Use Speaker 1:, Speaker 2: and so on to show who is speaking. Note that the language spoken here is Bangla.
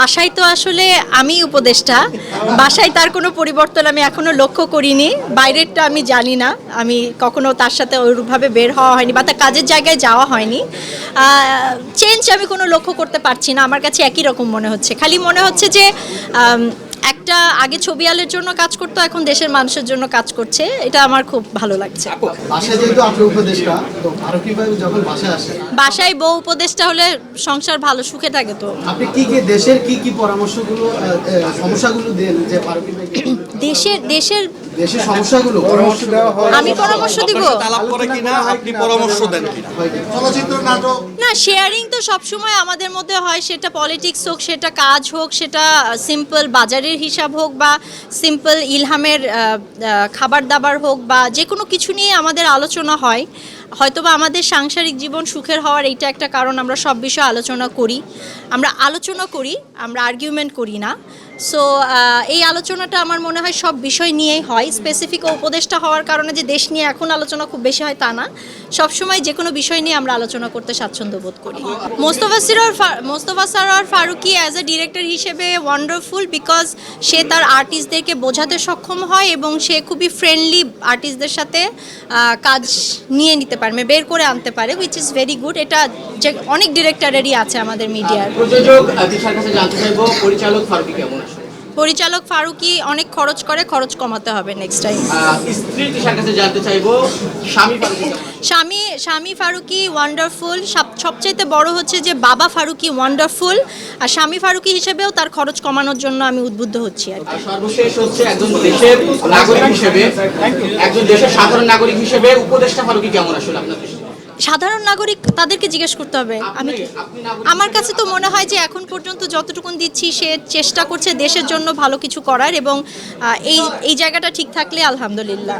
Speaker 1: বাসায় তো আসলে আমি উপদেষ্টা। বাসায় তার কোনো পরিবর্তন আমি এখনও লক্ষ্য করিনি। বাইরেরটা আমি জানি না। আমি কখনো তার সাথে ওইরূপভাবে বের হওয়া হয়নি বা তার কাজের জায়গায় যাওয়া হয়নি। চেঞ্জ আমি কোনো লক্ষ্য করতে পারছি না। আমার কাছে একই রকম মনে হচ্ছে। খালি মনে হচ্ছে যে একটা আগে ছবি আলের জন্য কাজ করতো এখন দেশের মানুষের জন্য কাজ করছে। এটা আমার খুব ভালো লাগছে।
Speaker 2: বাসায়
Speaker 1: বউ উপদেশটা হলে সংসার ভালো সুখে থাকে তো।
Speaker 2: আপনি কি কি দেশের কি কি পরামর্শগুলো সমস্যাগুলো দেন যে
Speaker 1: দেশের দেশের
Speaker 2: দেশের সমস্যাগুলো পরামর্শ দেওয়া হয়।
Speaker 1: আমি পরামর্শ দিব।
Speaker 3: আলাপ করে কিনা আপনি পরামর্শ দেন কিনা।
Speaker 2: চলচ্চিত্র নাটক
Speaker 1: না শেয়ারিং তো সবসময় আমাদের মধ্যে হয়। সেটা পলিটিক্স হোক, সেটা কাজ হোক, সেটা সিম্পল বাজারের হিসাব হোক বা সিম্পল ইলহামের খাবার দাবার হোক বা যে কোনো কিছু নিয়ে আমাদের আলোচনা হয়। হয়তোবা আমাদের সাংসারিক জীবন সুখের হওয়ার এইটা একটা কারণ আমরা সব বিষয়ে আলোচনা করি। আমরা আলোচনা করি, আমরা আর্গুমেন্ট করি না। সো এই আলোচনাটা আমার মনে হয় সব বিষয় নিয়েই হয়। স্পেসিফিক উপদেষ্টা হওয়ার কারণে যে দেশ নিয়ে এখন আলোচনা খুব বেশি হয় তা না। সবসময় যে কোনো বিষয় নিয়ে আমরা আলোচনা করতে স্বাচ্ছন্দ্য বোধ করি। Mostafa সিরোর Mostafa Sarwar Farooki as a director হিসেবে ওয়ান্ডারফুল বিকজ সে তার আর্টিস্টদেরকে বোঝাতে সক্ষম হয় এবং সে খুবই ফ্রেন্ডলি আর্টিস্টদের সাথে কাজ নিয়ে নিতে পারে মানে বের করে আনতে পারে উইচ ইজ ভেরি গুড এটা যে অনেক ডিরেক্টরেরই আছে আমাদের মিডিয়ার
Speaker 4: প্রযোজক কাছে জানতে চাইব, পরিচালক ফারুকি কেমন আছে
Speaker 1: পরিচালক ফারুকি অনেক খরচ করে খরচ কমাতে হবে নেক্সট টাইম
Speaker 4: জানতে চাইব স্বামী
Speaker 1: স্বামী স্বামী ফারুকি ওয়ান্ডারফুল সবচাইতে বড় হচ্ছে যে বাবা ফারুকি ওয়ান্ডারফুল আর স্বামী ফারুকি হিসেবেও তার খরচ কমানোর জন্য আমি উদ্বুদ্ধ হচ্ছি আর
Speaker 4: সর্বশেষ হচ্ছে একজন দেশের নাগরিক হিসেবে একজন দেশের সাধারণ নাগরিক হিসেবে উপদেষ্টা ফারুকি কেমন আসলে আপনার? দৃষ্টিতে?
Speaker 1: সাধারণ নাগরিক তাদেরকে জিজ্ঞেস করতে হবে। আমি আমার কাছে তো মনে হয় যে এখন পর্যন্ত যতটুকুন দিচ্ছি সে চেষ্টা করছে দেশের জন্য ভালো কিছু করার এবং এই এই জায়গাটা ঠিক থাকলে আলহামদুলিল্লাহ।